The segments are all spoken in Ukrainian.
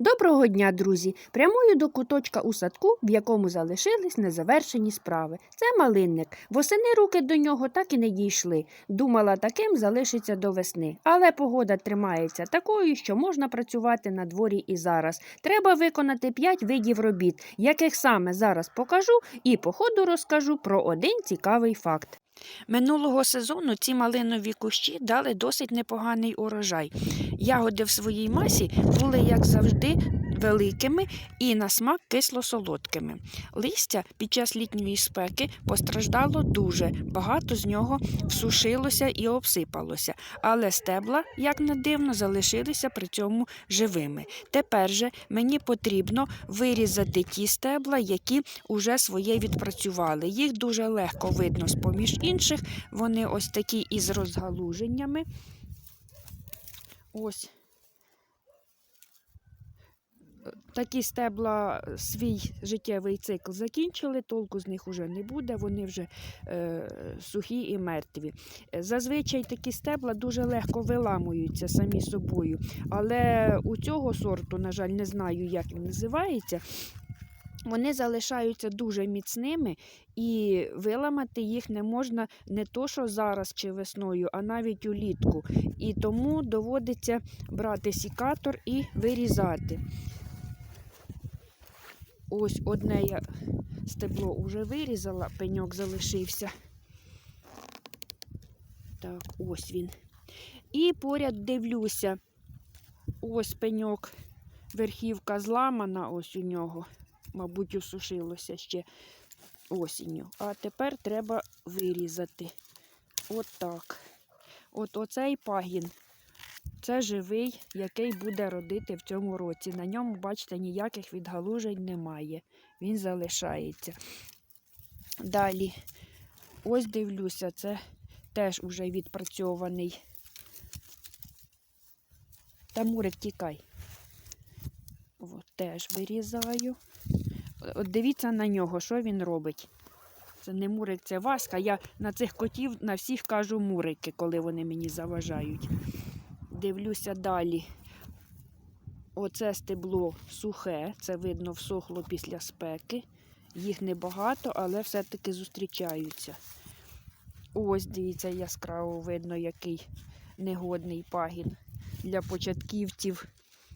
Доброго дня, друзі! Прямую до куточка у садку, в якому залишились незавершені справи. Це малинник. Восени руки до нього так і не дійшли. Думала, таким залишиться до весни. Але погода тримається такою, що можна працювати на дворі і зараз. Треба виконати п'ять видів робіт, яких саме зараз покажу, і по ходу розкажу про один цікавий факт. Минулого сезону ці малинові кущі дали досить непоганий урожай. Ягоди в своїй масі були, як завжди, великими і на смак кисло-солодкими. Листя під час літньої спеки постраждало дуже, багато з нього всушилося і обсипалося, але стебла, як не дивно, залишилися при цьому живими. Тепер же мені потрібно вирізати ті стебла, які уже своє відпрацювали. Їх дуже легко видно з-поміж інших. Вони ось такі із розгалуженнями. Ось такі стебла свій життєвий цикл закінчили, толку з них вже не буде, вони вже е, сухі і мертві. Е, Зазвичай такі стебла дуже легко виламуються самі собою, але у цього сорту, на жаль, не знаю, як він називається. Вони залишаються дуже міцними, і виламати їх не можна не то, що зараз чи весною, а навіть улітку. І тому доводиться брати сікатор і вирізати. Ось одне я стебло вже вирізала, пеньок залишився. Так, ось він. І поряд дивлюся, ось пеньок, верхівка зламана, ось у нього, мабуть, усушилося ще осінню. А тепер треба вирізати. От так. От оцей пагін. Це живий, який буде родити в цьому році. На ньому, бачите, ніяких відгалужень немає. Він залишається. Далі, ось дивлюся, це теж уже відпрацьований. Та мурик тікай. От, теж вирізаю. От дивіться на нього, що він робить. Це не мурик, це Васька. Я на цих котів на всіх кажу мурики, коли вони мені заважають. Дивлюся далі. Оце стебло сухе, це видно всохло після спеки. Їх небагато, але все-таки зустрічаються. Ось, дивіться, яскраво видно, який негодний пагін. Для початківців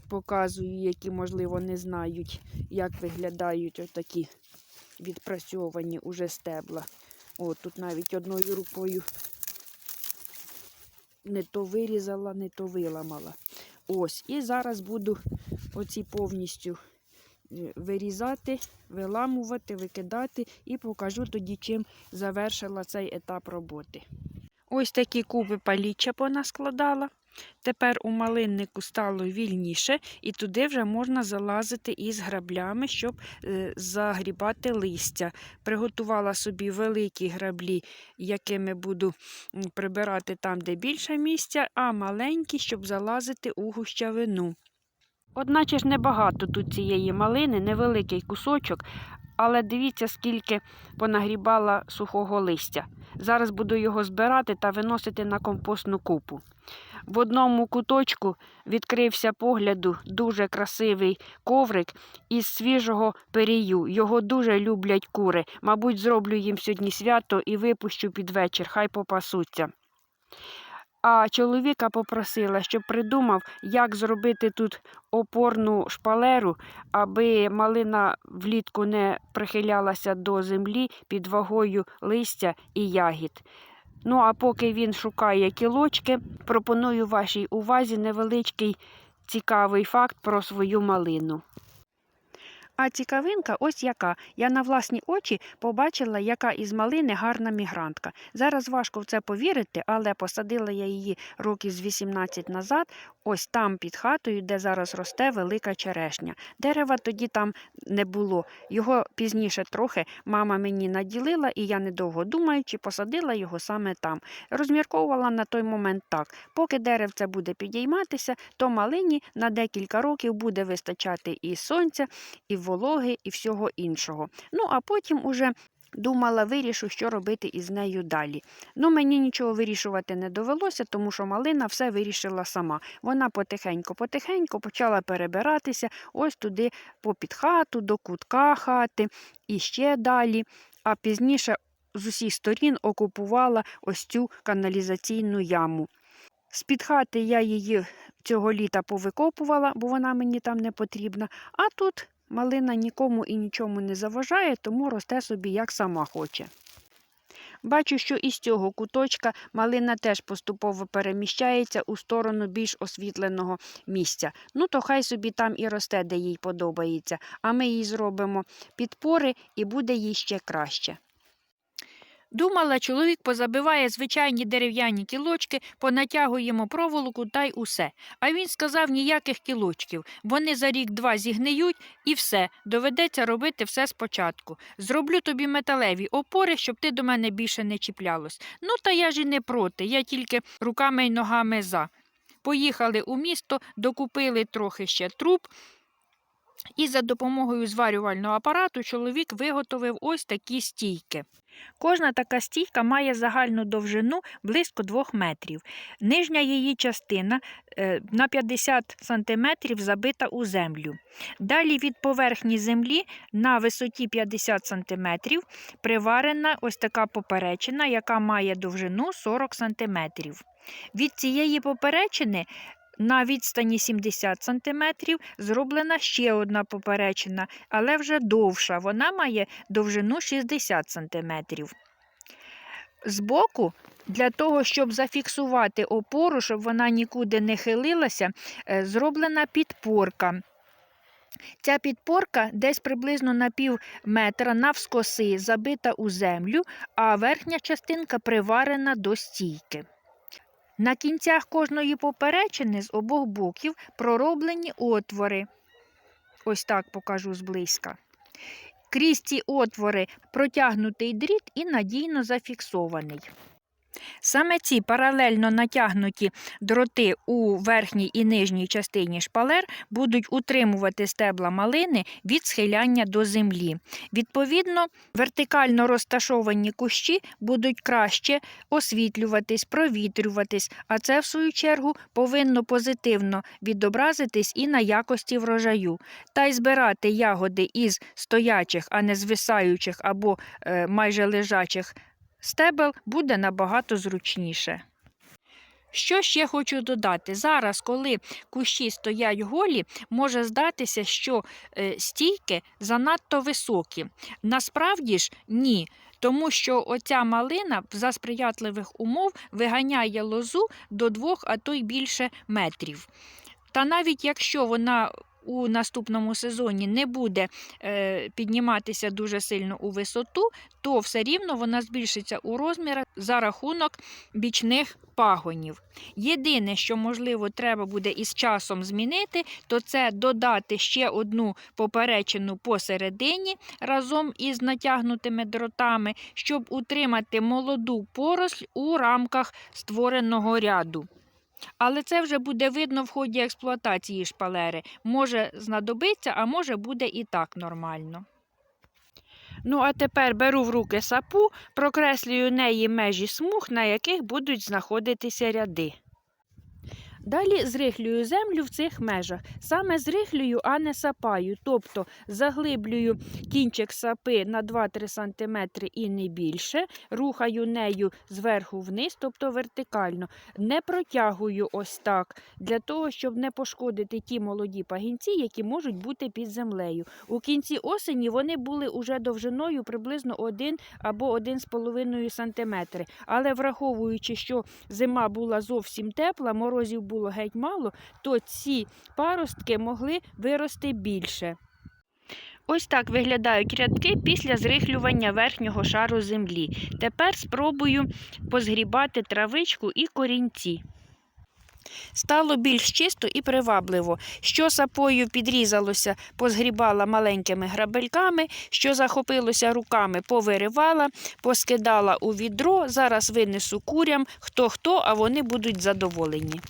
показую, які, можливо, не знають, як виглядають отакі відпрацьовані уже стебла. О, тут навіть одною рукою не то вирізала, не то виламала. Ось. І зараз буду оці повністю е, вирізати, виламувати, викидати і покажу тоді, чим завершила цей етап роботи. Ось такі куби паліччя понаскладала. Тепер у малиннику стало вільніше, і туди вже можна залазити із граблями, щоб е, загрібати листя. Приготувала собі великі граблі, якими буду прибирати там, де більше місця, а маленькі, щоб залазити у гущавину. Одначе ж небагато тут цієї малини, невеликий кусочок, але дивіться, скільки понагрібала сухого листя. Зараз буду його збирати та виносити на компостну купу. В одному куточку відкрився погляду дуже красивий коврик із свіжого перію. Його дуже люблять кури. Мабуть, зроблю їм сьогодні свято і випущу під вечір, хай попасуться. А чоловіка попросила, щоб придумав, як зробити тут опорну шпалеру, аби малина влітку не прихилялася до землі під вагою листя і ягід. Ну, а поки він шукає кілочки, пропоную вашій увазі невеличкий цікавий факт про свою малину. А цікавинка ось яка. Я на власні очі побачила, яка із малини гарна мігрантка. Зараз важко в це повірити, але посадила я її років з 18 назад, ось там під хатою, де зараз росте велика черешня. Дерева тоді там не було. Його пізніше трохи мама мені наділила, і я, недовго думаючи, посадила його саме там. Розмірковувала на той момент так: поки деревце буде підійматися, то малині на декілька років буде вистачати і сонця, і вологи, і всього іншого. Ну, а потім уже думала, вирішу, що робити із нею далі. Ну, мені нічого вирішувати не довелося, тому що малина все вирішила сама. Вона потихеньку-потихеньку почала перебиратися ось туди попід хату, до кутка хати і ще далі. А пізніше з усіх сторін окупувала ось цю каналізаційну яму. З-під хати я її цього літа повикопувала, бо вона мені там не потрібна. А тут малина нікому і нічому не заважає, тому росте собі як сама хоче. Бачу, що із цього куточка малина теж поступово переміщається у сторону більш освітленого місця. Ну, то хай собі там і росте, де їй подобається, а ми їй зробимо підпори і буде їй ще краще. Думала, чоловік позабиває звичайні дерев'яні кілочки, понатягуємо проволоку та й усе. А він сказав ніяких кілочків. Вони за рік-два зігниють і все, доведеться робити все спочатку. Зроблю тобі металеві опори, щоб ти до мене більше не чіплялось. Ну, та я ж і не проти, я тільки руками й ногами за. Поїхали у місто, докупили трохи ще труб. І за допомогою зварювального апарату чоловік виготовив ось такі стійки. Кожна така стійка має загальну довжину близько 2 метрів. Нижня її частина е, на 50 см забита у землю. Далі від поверхні землі на висоті 50 см приварена ось така поперечина, яка має довжину 40 см. Від цієї поперечини на відстані 70 см зроблена ще одна поперечина, але вже довша. Вона має довжину 60 см. Збоку, для того, щоб зафіксувати опору, щоб вона нікуди не хилилася, е, зроблена підпорка. Ця підпорка десь приблизно на пів метра навскоси забита у землю, а верхня частинка приварена до стійки. На кінцях кожної поперечини з обох боків пророблені отвори. Ось так покажу зблизька. Крізь ці отвори протягнутий дріт і надійно зафіксований. Саме ці паралельно натягнуті дроти у верхній і нижній частині шпалер будуть утримувати стебла малини від схиляння до землі. Відповідно, вертикально розташовані кущі будуть краще освітлюватись, провітрюватись, а це, в свою чергу, повинно позитивно відобразитись і на якості врожаю. Та й збирати ягоди із стоячих, а не звисаючих або е, майже лежачих стебел буде набагато зручніше. Що ще хочу додати? Зараз, коли кущі стоять голі, може здатися, що е, стійки занадто високі. Насправді ж ні. Тому що оця малина за сприятливих умов виганяє лозу до двох, а то й більше метрів. Та навіть якщо вона у наступному сезоні не буде е, підніматися дуже сильно у висоту, то все рівно вона збільшиться у розмірах за рахунок бічних пагонів. Єдине, що, можливо, треба буде із часом змінити, то це додати ще одну поперечину посередині разом із натягнутими дротами, щоб утримати молоду поросль у рамках створеного ряду. Але це вже буде видно в ході експлуатації шпалери. Може знадобиться, а може буде і так нормально. Ну, а тепер беру в руки сапу, прокреслюю неї межі смуг, на яких будуть знаходитися ряди. Далі зрихлюю землю в цих межах. Саме зрихлюю, а не сапаю. Тобто заглиблюю кінчик сапи на 2-3 см і не більше, рухаю нею зверху вниз, тобто вертикально. Не протягую ось так, для того, щоб не пошкодити ті молоді пагінці, які можуть бути під землею. У кінці осені вони були уже довжиною приблизно 1 або 1,5 см. Але враховуючи, що зима була зовсім тепла, морозів було геть мало, то ці паростки могли вирости більше. Ось так виглядають рядки після зрихлювання верхнього шару землі. Тепер спробую позгрібати травичку і корінці. Стало більш чисто і привабливо. Що сапою підрізалося, позгрібала маленькими грабельками, що захопилося руками, повиривала, поскидала у відро. Зараз винесу курям хто хто, а вони будуть задоволені.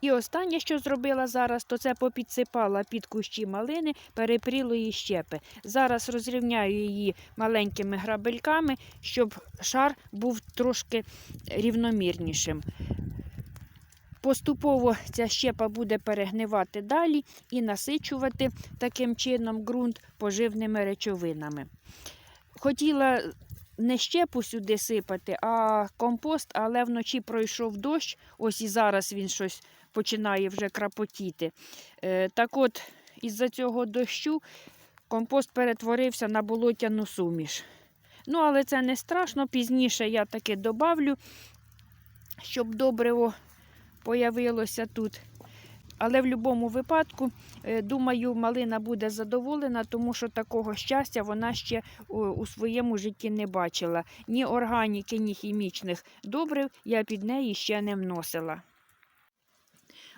І останнє, що зробила зараз, то це попідсипала під кущі малини перепрілої щепи. Зараз розрівняю її маленькими грабельками, щоб шар був трошки рівномірнішим. Поступово ця щепа буде перегнивати далі і насичувати таким чином ґрунт поживними речовинами. Хотіла не щепу сюди сипати, а компост, але вночі пройшов дощ, ось і зараз він щось починає вже крапотіти. Е, так от, із-за цього дощу компост перетворився на болотяну суміш. Ну, але це не страшно. Пізніше я таки добавлю, щоб добриво появилося тут. Але в будь-якому випадку, е, думаю, малина буде задоволена, тому що такого щастя вона ще у, у своєму житті не бачила. Ні органіки, ні хімічних добрив я під неї ще не вносила.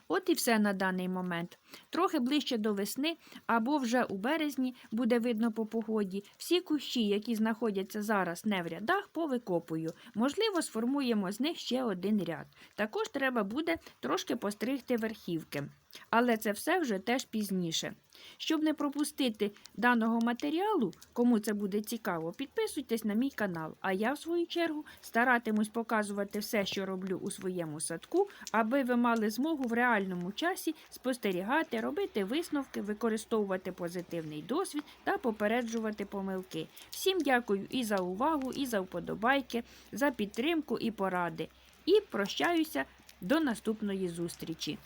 От і все на даний момент. Трохи ближче до весни або вже у березні буде видно по погоді. Всі кущі, які знаходяться зараз не в рядах, повикопую. Можливо, сформуємо з них ще один ряд. Також треба буде трошки постригти верхівки. Але це все вже теж пізніше. Щоб не пропустити даного матеріалу, кому це буде цікаво, підписуйтесь на мій канал. А я, в свою чергу, старатимусь показувати все, що роблю у своєму садку, аби ви мали змогу в реальному часі спостерігати, робити висновки, використовувати позитивний досвід та попереджувати помилки. Всім дякую і за увагу, і за вподобайки, за підтримку і поради. І прощаюся до наступної зустрічі.